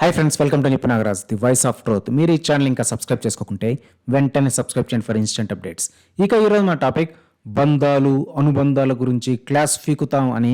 Hi friends welcome to Nipu Nagaraj the voice of truth మీరు ఈ channel ఇంకా subscribe చేసుకోకుంటే వెంటనే సబ్స్క్రైబ్ చేయండి ఫర్ ఇన్స్టెంట్ అప్డేట్స్ ఇక ఈరోజు మా టాపిక్ బంధాలు అనుబంధాల గురించి క్లాస్ ఫీకుతాం అని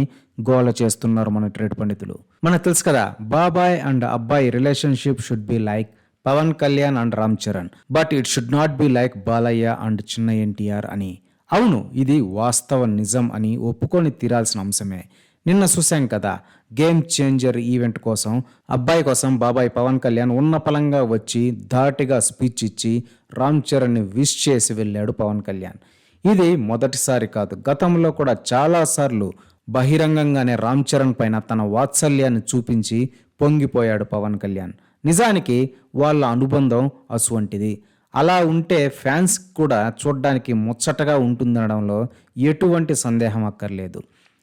గోల చేస్తున్నారు మన ట్రేడ్ పండితులు. మనకు తెలుసు కదా బాబాయ్ అండ్ అబ్బాయి relationship should be like Pawan Kalyan and Ram Charan. But it should not be like Balayya and చిన్న ఎన్టీఆర్ అని. అవును ఇది వాస్తవ నిజం అని ఒప్పుకొని తీరాల్సిన అంశమే. నిన్న చూశాం కదా గేమ్ చేంజర్ ఈవెంట్ కోసం అబ్బాయి కోసం బాబాయ్ పవన్ కళ్యాణ్ ఉన్న పలంగా వచ్చి ధాటిగా స్పీచ్ ఇచ్చి రామ్ చరణ్ని విష్ చేసి వెళ్ళాడు పవన్ కళ్యాణ్. ఇది మొదటిసారి కాదు గతంలో కూడా చాలాసార్లు బహిరంగంగానే రామ్ చరణ్ పైన తన వాత్సల్యాన్ని చూపించి పొంగిపోయాడు పవన్ కళ్యాణ్. నిజానికి వాళ్ళ అనుబంధం అసువంటిది అలా ఉంటే ఫ్యాన్స్ కూడా చూడ్డానికి ముచ్చటగా ఉంటుందనడంలో ఎటువంటి సందేహం అక్కర్లేదు.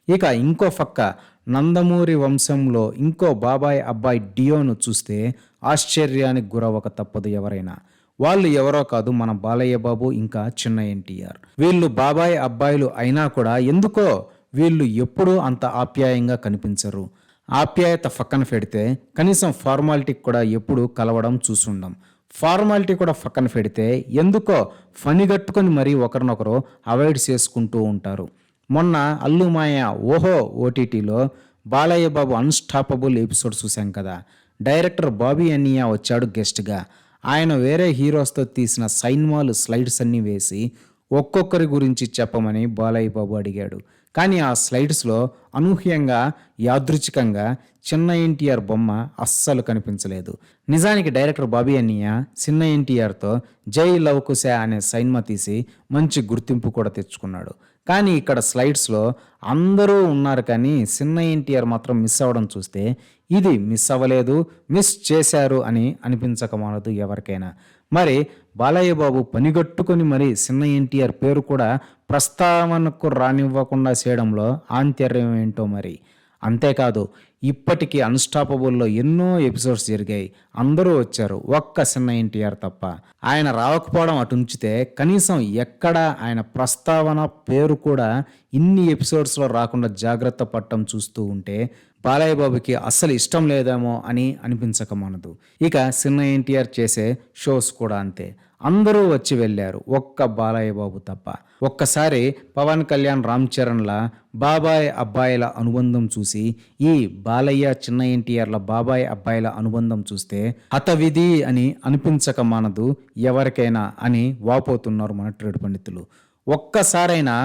ఇక ఇంకో పక్క నందమూరి వంశంలో ఇంకో బాబాయ్ అబ్బాయి డియోను చూస్తే ఆశ్చర్యానికి గురవక తప్పదు ఎవరైనా. వాళ్ళు ఎవరో కాదు మన బాలయ్య బాబు ఇంకా చిన్న ఎన్టీఆర్. వీళ్ళు బాబాయ్ అబ్బాయిలు అయినా కూడా ఎందుకో వీళ్ళు ఎప్పుడూ అంత ఆప్యాయంగా కనిపించరు. ఆప్యాయత పక్కన పెడితే కనీసం ఫార్మాలిటీకి కూడా ఎప్పుడు కలవడం చూసుండం. ఫార్మాలిటీ కూడా పక్కన పెడితే ఎందుకో ఫనిగట్టుకొని మరీ ఒకరినొకరు అవాయిడ్ చేసుకుంటూ ఉంటారు. మొన్న అల్లుమాయ ఓహో ఓటీటీలో బాలయ్య బాబు అన్స్టాపబుల్ ఎపిసోడ్ చూశాం కదా. డైరెక్టర్ బాబీ అనియా వచ్చాడు గెస్ట్గా ఆయన వేరే హీరోస్తో తీసిన సైన్మాలు స్లైడ్స్ అన్నీ వేసి ఒక్కొక్కరి గురించి చెప్పమని బాలయ్య బాబు అడిగాడు. కానీ ఆ స్లైడ్స్లో అనూహ్యంగా యాదృచ్ఛికంగా చిన్న ఎన్టీఆర్ బొమ్మ అస్సలు కనిపించలేదు. నిజానికి డైరెక్టర్ బాబీ అన్నయ్య చిన్న ఎన్టీఆర్తో జై లవ్ కుశా అనే సైన్మా తీసి మంచి గుర్తింపు కూడా తెచ్చుకున్నాడు. కానీ ఇక్కడ స్లైడ్స్లో అందరూ ఉన్నారు కానీ చిన్న ఎన్టీఆర్ మాత్రం మిస్ అవ్వడం చూస్తే ఇది మిస్ అవ్వలేదు మిస్ చేశారు అని అనిపించకమానదు ఎవరికైనా. మరి బాలయ్య బాబు పనిగట్టుకొని మరి చిన్న ఎన్టీఆర్ పేరు కూడా ప్రస్తావనకు రానివ్వకుండా చేయడంలో ఆంతర్యం ఏంటో మరి. అంతేకాదు ఇప్పటికీ అన్స్టాపబుల్లో ఎన్నో ఎపిసోడ్స్ జరిగాయి. అందరూ వచ్చారు. ఒక్క చిన్న ఎన్టీఆర్ తప్ప. ఆయన రావకపోవడం అటు ఉంచితే కనీసం ఎక్కడ ఆయన ప్రస్తావన పేరు కూడా ఇన్ని ఎపిసోడ్స్లో రాకుండా జాగ్రత్త పట్టడం చూస్తూ ఉంటే బాలయ్య బాబుకి అస్సలు ఇష్టం లేదేమో అని అనిపించకమనదు ఇక చిన్న ఎన్టీఆర్ చేసే షోస్ కూడా అంతే. అందరూ వచ్చి వెళ్ళారు. ఒక్క బాలయ్య బాబు తప్ప. ఒక్కసారి పవన్ కళ్యాణ్ రామ్ చరణ్ల బాబాయ్ అబ్బాయిల అనుబంధం చూసి ఈ బాలయ్య చిన్న ఎన్టీఆర్ల బాబాయ్ అబ్బాయిల అనుబంధం చూస్తే హతవిధి అని అనిపించక మానదు ఎవరికైనా అని వాపోతున్నారు మన ట్రేడ్ పండితులు. ఒక్కసారైనా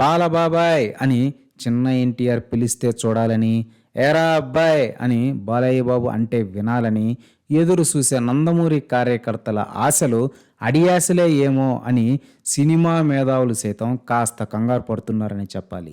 బాలబాబాయ్ అని చిన్న ఎన్టీఆర్ పిలిస్తే చూడాలని ఏరా అబ్బాయ్ అని బాలయ్య బాబు అంటే వినాలని ఎదురు చూసే నందమూరి కార్యకర్తల ఆశలు అడియాసలే ఏమో అని సినిమా మేధావులు సైతం కాస్త కంగారు పడుతున్నారని చెప్పాలి.